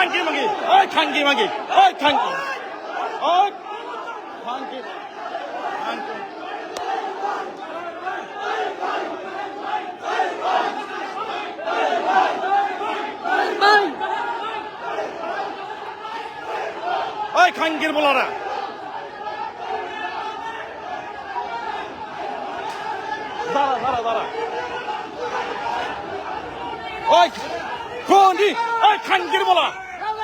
খানকি মাগি ওই খানকি মাগি ওই খানকি ওই খানকি খানকি ওই খানকির বলারা দাঁড়া দাঁড়া দাঁড়া ওই কোনি ওই খানকির বলা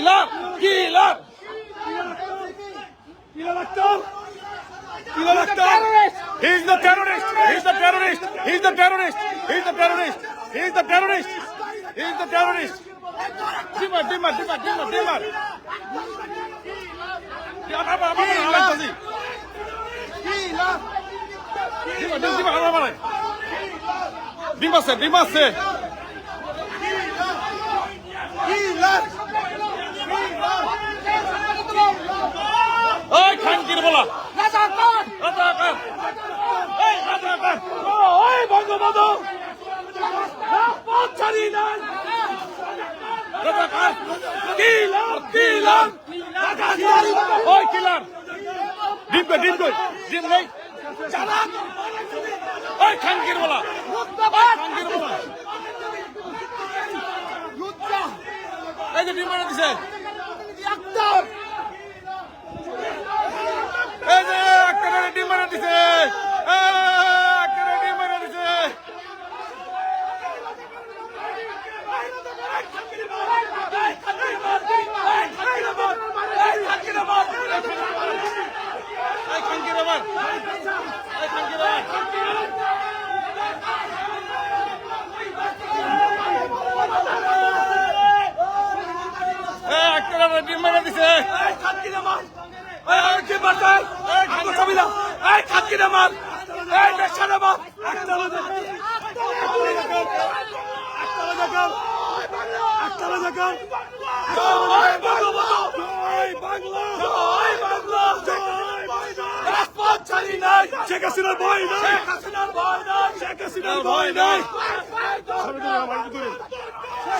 Killer killer He's the terrorist. He's the terrorist. He's the terrorist. He's the terrorist. He's the terrorist. He's the terrorist. Dimar, dimar, dimar, dimar, dimar. Apa apa apa apa খানকির বলা। রাজাকার এই রাজাকার। ওই বঙ্গবন্ধু। পথচারী নাই। রাজাকার। কিলার কিলার ওই কিলার ডিম কই ডিম কই ডিম নেই ওই খানকির বলা। খানকির বলা। এই যে ডিম মারা দিছে। এই যে একটা ডিম মারা দিছে একটা ডিম মারা দিছে এই খানকির আবার এই খানকির আবার এই একটা ডিম মারা দিছে শেখ হাসিনার ভয় নাই। শেখ হাসিনার ভয় নাই। শেখ হাসিনার ভয় নাই।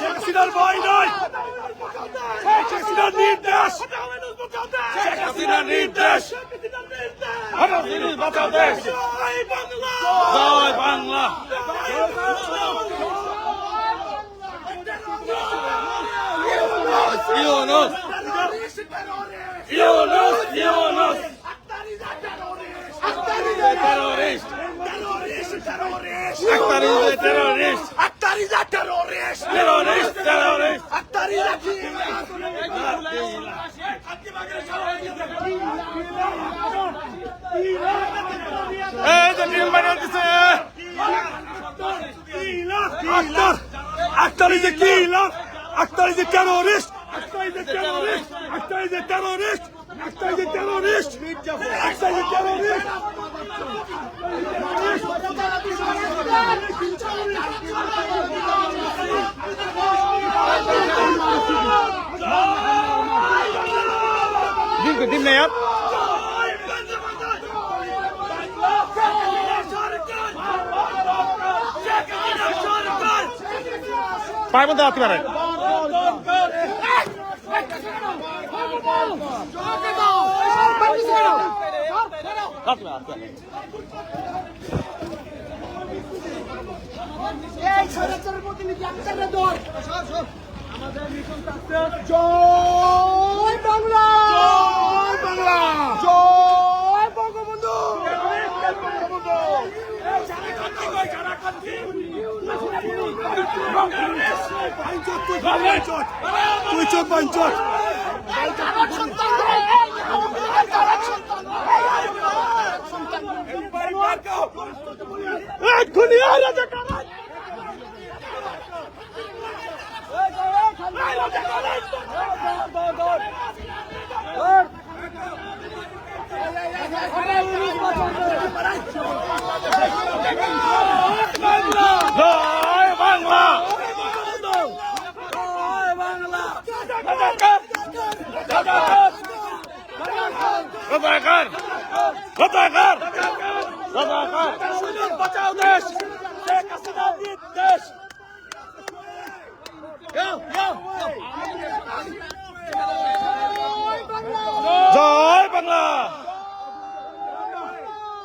শেখ ভয় নাই। শেখ হাসিনার নির্দেশ। শেখ হাসিনার নির্দেশ। বাঁচাও দেশ জয় Bangla Yunus Yunus Yunus terrorist terrorist is a terrorist. terrorist terrorist Akhtar is a killer. এই যে ডিম বানিয়ে দিছে Akhtar. Akhtar is a killer. Akhtar is a terrorist. Akhtar is a terrorist. Akhtar is a terrorist. Akhtar is a terrorist. Akhtar is a terrorist. ডিম ডিম নেই আর পায়ের মধ্যে আসতে পারে আসতে পারে, আসতে পারে। এই দল জয় বাংলা জয়। বাইঞ্চট এক্ষুনি আর সদাকার সদাকার দেশ শেখ হাসিনা দেশ জয় বাংলা।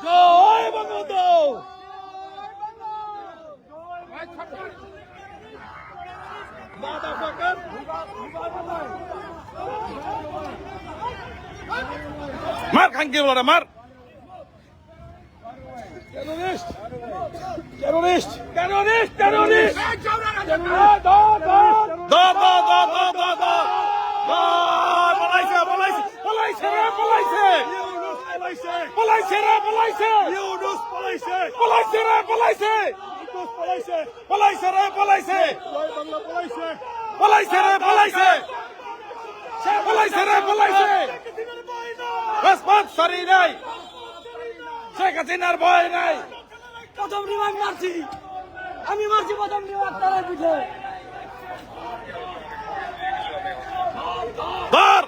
জয় বাংলা। মার খাঙ্কি বলা মার। দো দো দো দো পলাইছে পলাইছে পলাইছে রে পলাইছে পলাইছে! রে পলাইছে Yunus পলাইছে! পলাইছে রে পলাইছে পলাইছে! পলাইছে রে পলাইছে পলাইছে! পলাইছে রে পলাইছে। পলাইছে রে পলাইছে। সরি নাই। শেখ হাসিনার ভয় নাই। প্রথম রিমান্ড মারছি। আমি মারছি প্রথম রিমান্ড তারা পিঠে। ধর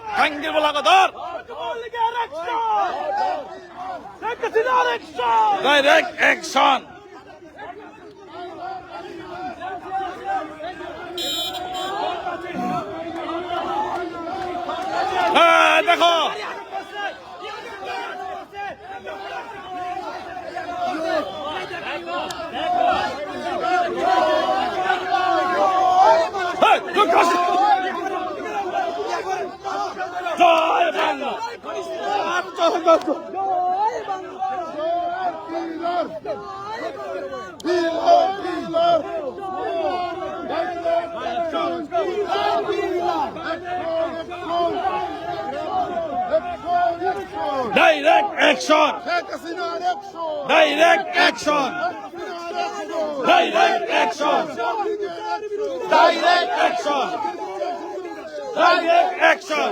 বলা ধর। ডাইরেক্ট অ্যাকশন হ্যাঁ Hey, look, Kosi! জয় Bangla action direct action direct action direct action direct action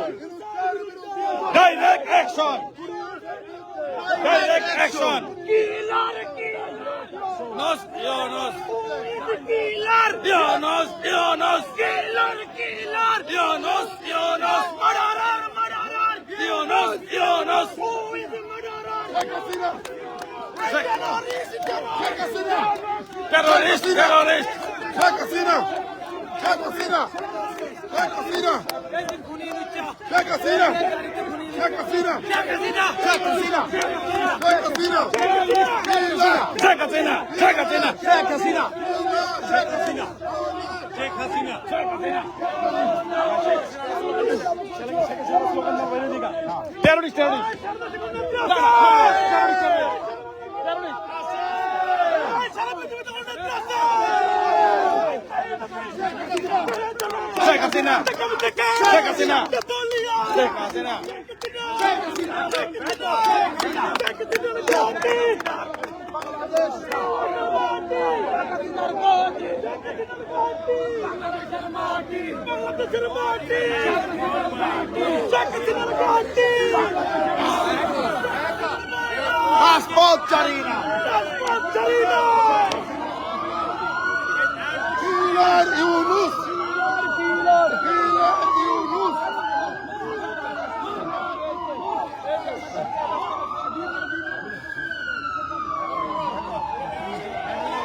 direct action direct action Nos, Jonas. Killer. Jonas, Jonas. Killer, killer. Terrorist, terrorist. Sheikh Hasina, Sheikh Hasina, Sheikh Hasina, Sheikh Hasina, Sheikh Hasina, Sheikh Hasina. Terrorist, terrorist. Terrorist, terrorist. Sheikh Hasina Sheikh Hasina Sheikh Hasina Passport Charina! Killer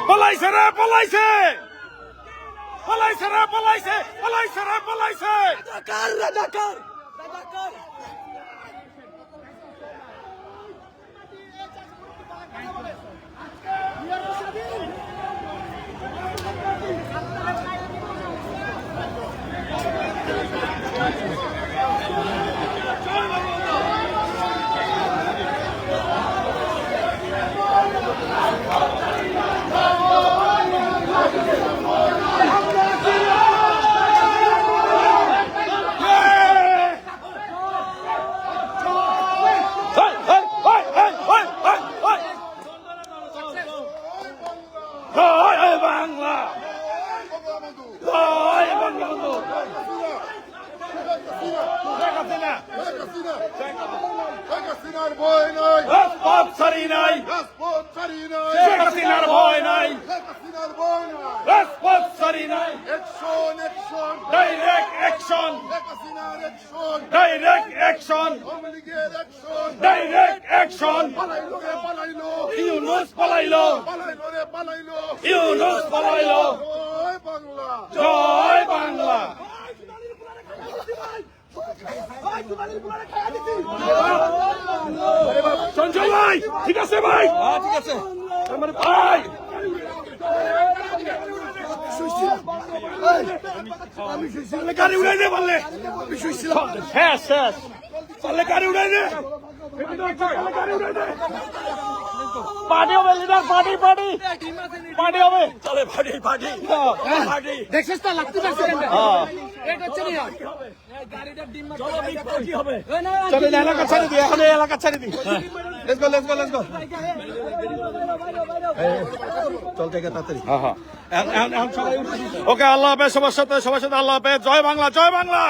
পলাইছে রে পলাইছে! পলাইছে রে পলাইছে পলাইছে রে পলাইছে! রাজাকার রাজাকার! রাজাকার! হেই, হেই, হেই, হেই, হেই, হেই, হেই। জয় হে বাংলা বঙ্গবন্ধু! জয় বঙ্গবন্ধু শেখ হাসিনা শেখ হাসিনা! শেখ হাসিনার ভয় নাই রাজপথ ছাড়ি নাই রাজপথ ছাড়ি নাই শেখ হাসিনার ভয় নাই শেখ হাসিনার ভয় নাই রাজপথ ছাড়ি নাই action action direct action direct action direct action Yunus পলাইলো পালাইলো রে পালাইলো ইউনুস পলাইলো জয় বাংলা জয় বাংলা সঞ্জয় ভাই ঠিক আছে ভাই ঠিক আছে। ভাই পারলে গাড়ি উড়াই দে পারলে আমি শুইছিলাম শেষ শেষ পারলে গাড়ি উড়াই দে গাড়ি উড়াই দে পার্টি হবে লিডার পার্টি। পার্টি পার্টি হবে। চলে পার্টি পার্টি পার্টি। দেখছিস তো লাগতে পারছে হ্যাঁ এটা হচ্ছে না চলো বিগ পার্টি হবে চলো এলাকা ছেড়ে দিই এখন এই এলাকা ছেড়ে দিই let's go let's go let's go চল থেকে তাড়াতাড়ি হ্যাঁ হ্যাঁ ওকে আল্লাহ হাফেজ সবার সাথে সবার সাথে আল্লাহ হাফেজ জয় বাংলা জয় বাংলা